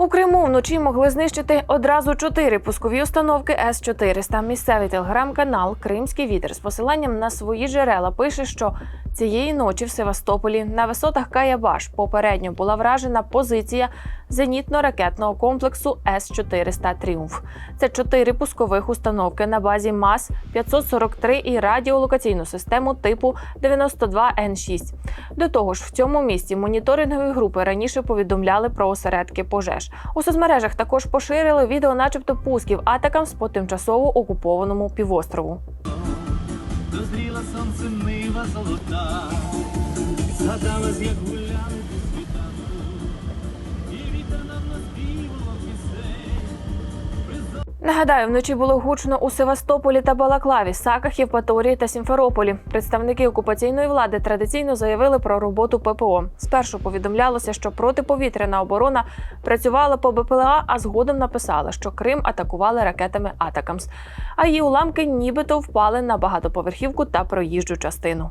У Криму вночі могли знищити одразу чотири пускові установки С-400. Місцевий телеграм-канал Кримський вітер з посиланням на свої джерела пише, що цієї ночі в Севастополі на висотах Каябаш попередньо була вражена позиція зенітно-ракетного комплексу С-400 Тріумф. Це чотири пускових установки на базі МАС 543 і радіолокаційну систему типу 92Н6. До того ж, в цьому місці моніторингові групи раніше повідомляли про осередки пожеж. У соцмережах також поширили відео, начебто пусків атакам з по тимчасово окупованому півострову. Дозріла сонцем нива золота, згадалась, як гуляли Нагадаю, вночі було гучно у Севастополі та Балаклаві, Саках, Євпаторії та Сімферополі. Представники окупаційної влади традиційно заявили про роботу ППО. Спершу повідомлялося, що протиповітряна оборона працювала по БПЛА, а згодом написали, що Крим атакували ракетами Атакамс. А її уламки нібито впали на багатоповерхівку та проїжджу частину.